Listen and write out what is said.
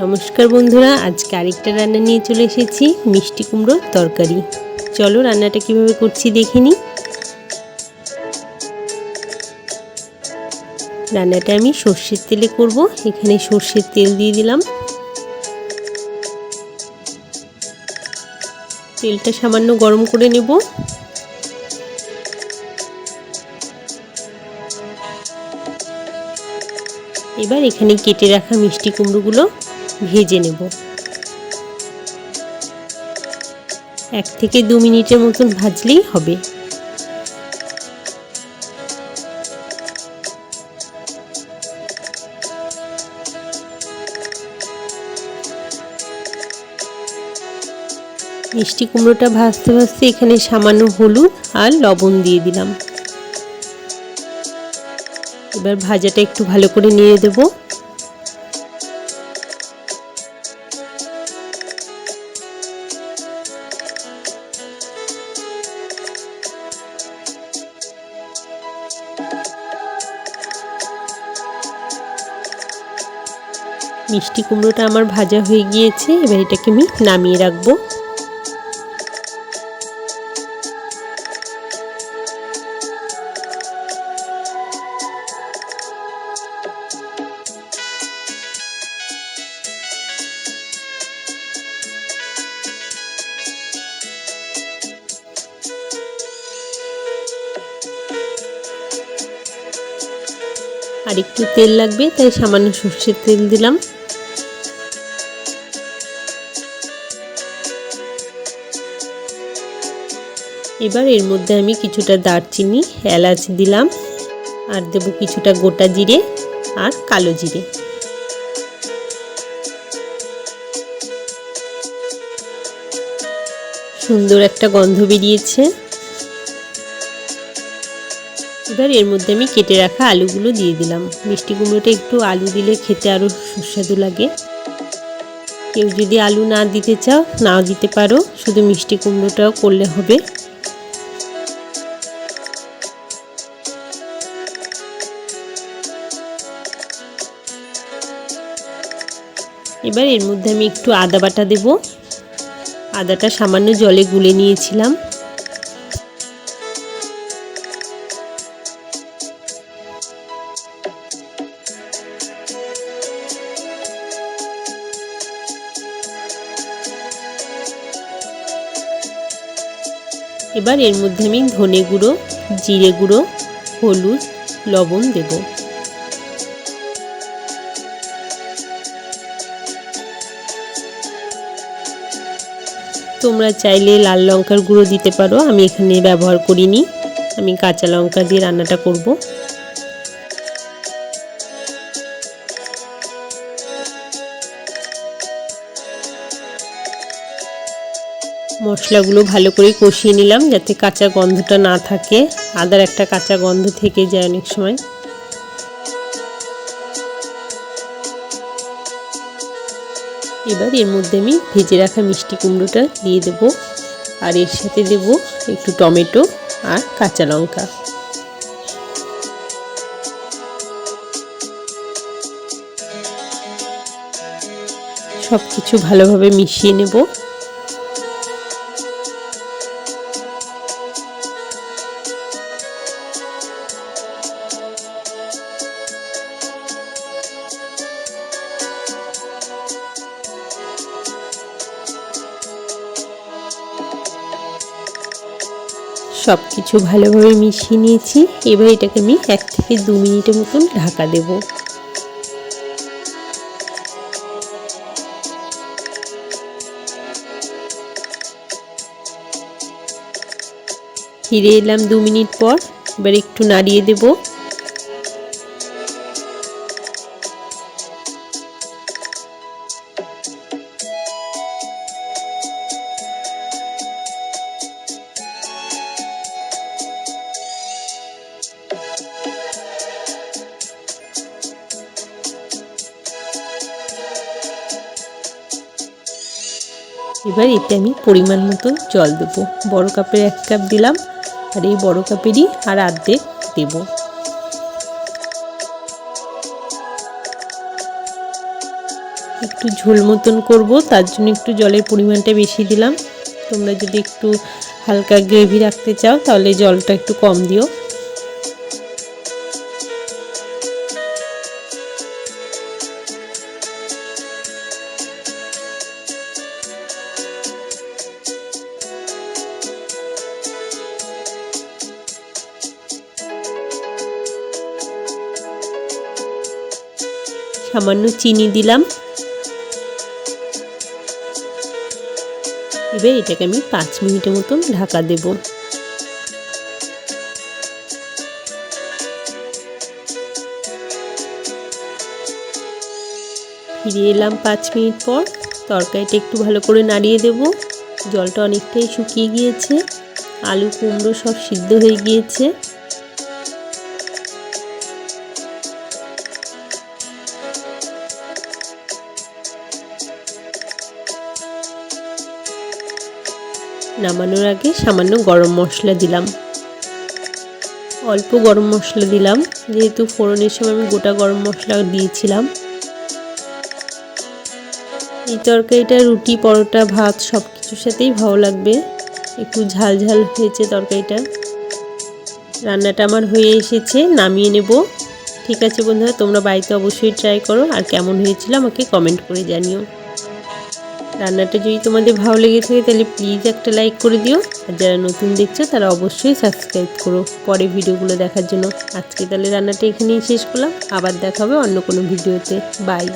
নমস্কার বন্ধুরা, আজকে আরেকটা রান্না নিয়ে চলে এসেছি, মিষ্টি কুমড়োর তরকারি। চলো রান্নাটা কীভাবে করছি দেখে নিই। রান্নাটা আমি সর্ষের তেলে করব, এখানে সর্ষের তেল দিয়ে দিলাম। তেলটা সামান্য গরম করে নেব। এবার এখানে কেটে রাখা মিষ্টি কুমড়োগুলো ভেজে নেব। এক থেকে দু মিনিটের মতন ভাজলেই হবে। মিষ্টি কুমড়োটা ভাজতে ভাজতে এখানে সামান্য হলুদ আর লবণ দিয়ে দিলাম। এবার ভাজাটা একটু ভালো করে নিয়ে দেবো। মিষ্টি কুমড়োটা আমার ভাজা হয়ে গিয়েছে, এবার এটাকে আমি নামিয়ে রাখব। আর একটু তেল লাগবে, তাই সামান্য সর্ষের তেল দিলাম। এবার এর মধ্যে আমি কিছুটা দারচিনি, এলাচ দিলাম। আর দেব কিছুটা গোটা জিরে আর কালো জিরে। সুন্দর একটা গন্ধ বেরিয়েছে। এবার এর মধ্যে আমি কেটে রাখা আলুগুলো দিয়ে দিলাম। মিষ্টি কুমড়োটা একটু আলু দিলে খেতে আরও সুস্বাদু লাগে। কেউ যদি আলু না দিতে চাও নাও দিতে পারো। শুধু মিষ্টি কুমড়োটাও করলে হবে। এবার এর মধ্যে আমি একটু আদা বাটা দেব। আদাটা সামান্য জলে গুলে নিয়েছিলাম। এবার এর মধ্যে আমি ধনে গুঁড়ো, জিরে গুঁড়ো, হলুদ, লবণ দেব। তোমরা চাইলে লাল লঙ্কার গুঁড়ো দিতে পারো। আমি এখানে ব্যবহার করিনি। আমি কাঁচা লঙ্কা দিয়ে রান্নাটা করব। মশলাগুলো ভালো করে কষিয়ে নিলাম যাতে কাঁচা গন্ধটা না থাকে। আদার একটা কাঁচা গন্ধ থেকে যায় অনেক সময়। এবার এর মধ্যে আমি ভেজে রাখা মিষ্টি কুমড়োটা দিয়ে দেব। আর এর সাথে দেব একটু টমেটো আর কাঁচা লঙ্কা। সব কিছু ভালোভাবে মিশিয়ে নেব। সব কিছু ভালোভাবে মিশিয়ে নিয়েছি। এবার এটাকে আমি এক থেকে দু মিনিটের মতন ঢাকা দেব। ফিরে এলাম দু মিনিট পর। এবার একটু নাড়িয়ে দেবো। এবার এতে আমি পরিমাণ মতন জল দেবো। বড় কাপের এক কাপ দিলাম, আর এই বড় কাপেরই আর আর্ধেক দেবো। একটু ঝোল মতন করব, তার জন্য একটু জলের পরিমাণটা বেশি দিলাম। তোমরা যদি একটু হালকা গ্রেভি রাখতে চাও, তাহলে জলটা একটু কম দিও। সামান্য চিনি দিলাম। এবার এটাকে আমি পাঁচ মিনিটের মতন ঢাকা দেব। ফিরে এলাম পাঁচ মিনিট পর। তরকারিটা একটু ভালো করে নাড়িয়ে দেব। জলটা অনেকটাই শুকিয়ে গিয়েছে। আলু কুমড়ো সব সিদ্ধ হয়ে গিয়েছে। নামানোর আগে সামান্য গরম মশলা দিলাম। অল্প গরম মশলা দিলাম। যেহেতু ফোড়নের সময় আমি গোটা গরম মশলা দিয়েছিলাম। এই তরকারিটা, রুটি, পরোটা, ভাত সব কিছুর সাথেই ভালো লাগবে। একটু ঝাল ঝাল হয়েছে তরকারিটা। রান্নাটা আমার হয়ে এসেছে, নামিয়ে নেব। ঠিক আছে বন্ধুরা, তোমরা বাড়িতে অবশ্যই ট্রাই করো। আর কেমন হয়েছিল আমাকে কমেন্ট করে জানিও। রান্নাটা যদি তোমাদের ভালো লেগে থাকে, তাহলে প্লিজ একটা লাইক করে দিও। আর যারা নতুন দেখছ, তারা অবশ্যই সাবস্ক্রাইব করো। পরে ভিডিওগুলো দেখার জন্য। আজকে তাহলে রান্নাটা এখানেই শেষ করলাম। আবার দেখাবে অন্য কোনো ভিডিওতে। বাই